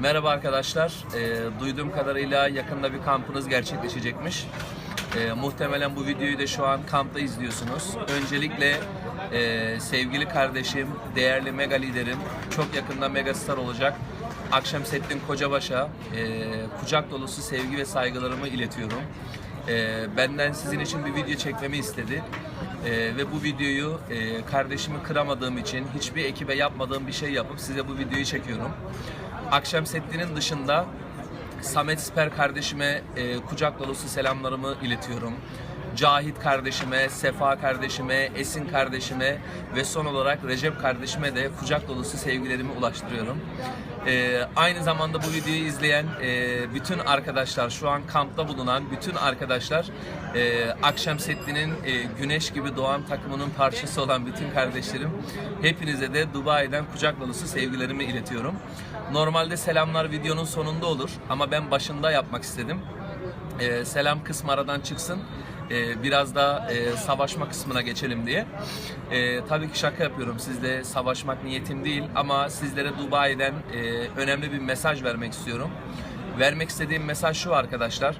Merhaba arkadaşlar. Ee, duyduğum kadarıyla yakında bir kampınız gerçekleşecekmiş. Ee, muhtemelen bu videoyu da şu an kampta izliyorsunuz. Öncelikle e, sevgili kardeşim, değerli mega liderim, çok yakında megastar olacak. Akşemseddin Kocabaş'a e, kucak dolusu sevgi ve saygılarımı iletiyorum. E, benden sizin için bir video çekmemi istedi. E, ve bu videoyu e, kardeşimi kıramadığım için hiçbir ekibe yapmadığım bir şey yapıp size bu videoyu çekiyorum. Akşemseddin'in dışında Samet Siper kardeşime e, kucak dolusu selamlarımı iletiyorum. Cahit kardeşime, Sefa kardeşime, Esin kardeşime ve son olarak Recep kardeşime de kucak dolusu sevgilerimi ulaştırıyorum. E, aynı zamanda bu videoyu izleyen e, bütün arkadaşlar, şu an kampta bulunan bütün arkadaşlar e, Akşemseddin'in e, güneş gibi doğan takımının parçası olan bütün kardeşlerim hepinize de Dubai'den kucak dolusu sevgilerimi iletiyorum. Normalde selamlar videonun sonunda olur ama ben başında yapmak istedim. Ee, selam kısmı aradan çıksın. Ee, biraz da e, savaşma kısmına geçelim diye. Ee, tabii ki şaka yapıyorum. Sizle savaşmak niyetim değil ama sizlere Dubai'den e, önemli bir mesaj vermek istiyorum. Vermek istediğim mesaj şu arkadaşlar.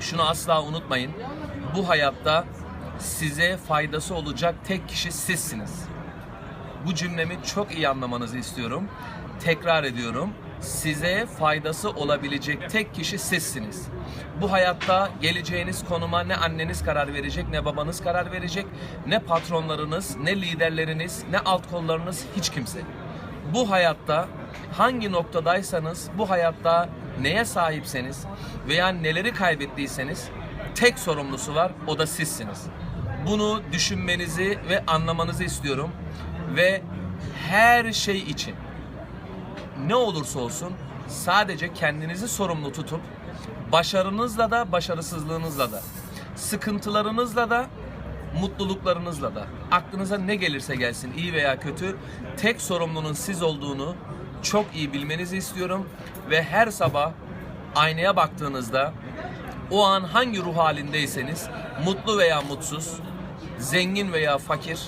Şunu asla unutmayın. Bu hayatta size faydası olacak tek kişi sizsiniz. Bu cümlemi çok iyi anlamanızı istiyorum. Tekrar ediyorum. Size faydası olabilecek tek kişi sizsiniz. Bu hayatta geleceğiniz konuma ne anneniz karar verecek, ne babanız karar verecek, ne patronlarınız, ne liderleriniz, ne alt kollarınız hiç kimse. Bu hayatta hangi noktadaysanız, bu hayatta neye sahipseniz veya neleri kaybettiyseniz tek sorumlusu var, o da sizsiniz. Bunu düşünmenizi ve anlamanızı istiyorum ve her şey için ne olursa olsun sadece kendinizi sorumlu tutup başarınızla da başarısızlığınızla da sıkıntılarınızla da mutluluklarınızla da aklınıza ne gelirse gelsin iyi veya kötü tek sorumlunun siz olduğunu çok iyi bilmenizi istiyorum ve her sabah aynaya baktığınızda o an hangi ruh halindeyseniz mutlu veya mutsuz zengin veya fakir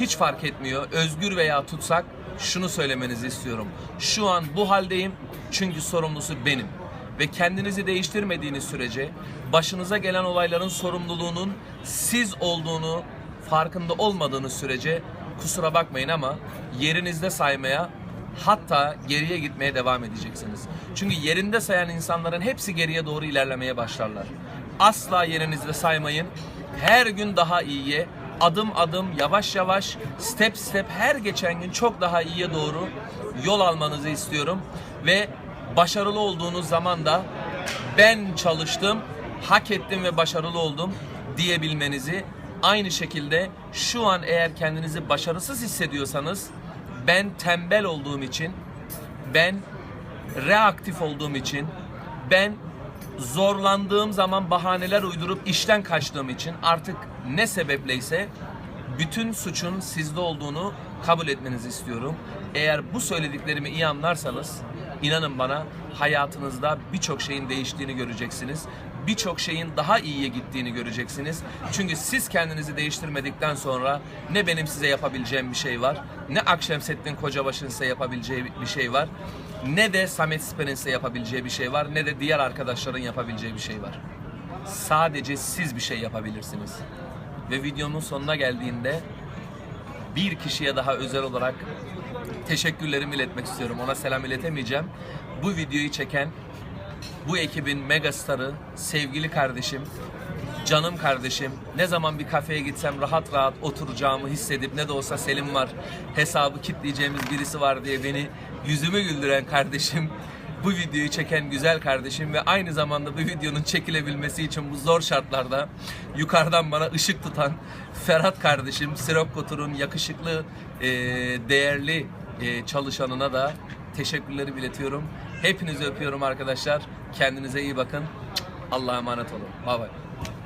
hiç fark etmiyor. Özgür veya tutsak şunu söylemenizi istiyorum. Şu an bu haldeyim çünkü sorumlusu benim. Ve kendinizi değiştirmediğiniz sürece başınıza gelen olayların sorumluluğunun siz olduğunu farkında olmadığınız sürece kusura bakmayın ama yerinizde saymaya hatta geriye gitmeye devam edeceksiniz. Çünkü yerinde sayan insanların hepsi geriye doğru ilerlemeye başlarlar. Asla yerinizde saymayın. Her gün daha iyiye, adım adım, yavaş yavaş, step step her geçen gün çok daha iyiye doğru yol almanızı istiyorum. Ve başarılı olduğunuz zaman da ben çalıştım, hak ettim ve başarılı oldum diyebilmenizi aynı şekilde şu an eğer kendinizi başarısız hissediyorsanız ben tembel olduğum için ben reaktif olduğum için ben zorlandığım zaman bahaneler uydurup işten kaçtığım için artık ne sebepleyse bütün suçun sizde olduğunu kabul etmenizi istiyorum. Eğer bu söylediklerimi iyi anlarsanız inanın bana hayatınızda birçok şeyin değiştiğini göreceksiniz. Birçok şeyin daha iyiye gittiğini göreceksiniz. Çünkü siz kendinizi değiştirmedikten sonra ne benim size yapabileceğim bir şey var, ne Akşemseddin Kocabaş'ın size yapabileceği bir şey var, ne de Samet Siper'in size yapabileceği bir şey var, ne de diğer arkadaşların yapabileceği bir şey var. Sadece siz bir şey yapabilirsiniz. Ve videomun sonuna geldiğinde bir kişiye daha özel olarak teşekkürlerimi iletmek istiyorum. Ona selam iletemeyeceğim. Bu videoyu çeken bu ekibin megastarı, sevgili kardeşim, canım kardeşim. Ne zaman bir kafeye gitsem rahat rahat oturacağımı hissedip ne de olsa Selim var, hesabı kitleyeceğimiz birisi var diye beni yüzümü güldüren kardeşim. Bu videoyu çeken güzel kardeşim ve aynı zamanda bu videonun çekilebilmesi için bu zor şartlarda yukarıdan bana ışık tutan Ferhat kardeşim, Sirok Kotur'un yakışıklı, değerli çalışanına da teşekkürlerimi iletiyorum. Hepinizi öpüyorum arkadaşlar. Kendinize iyi bakın. Allah'a emanet olun. Bay bay.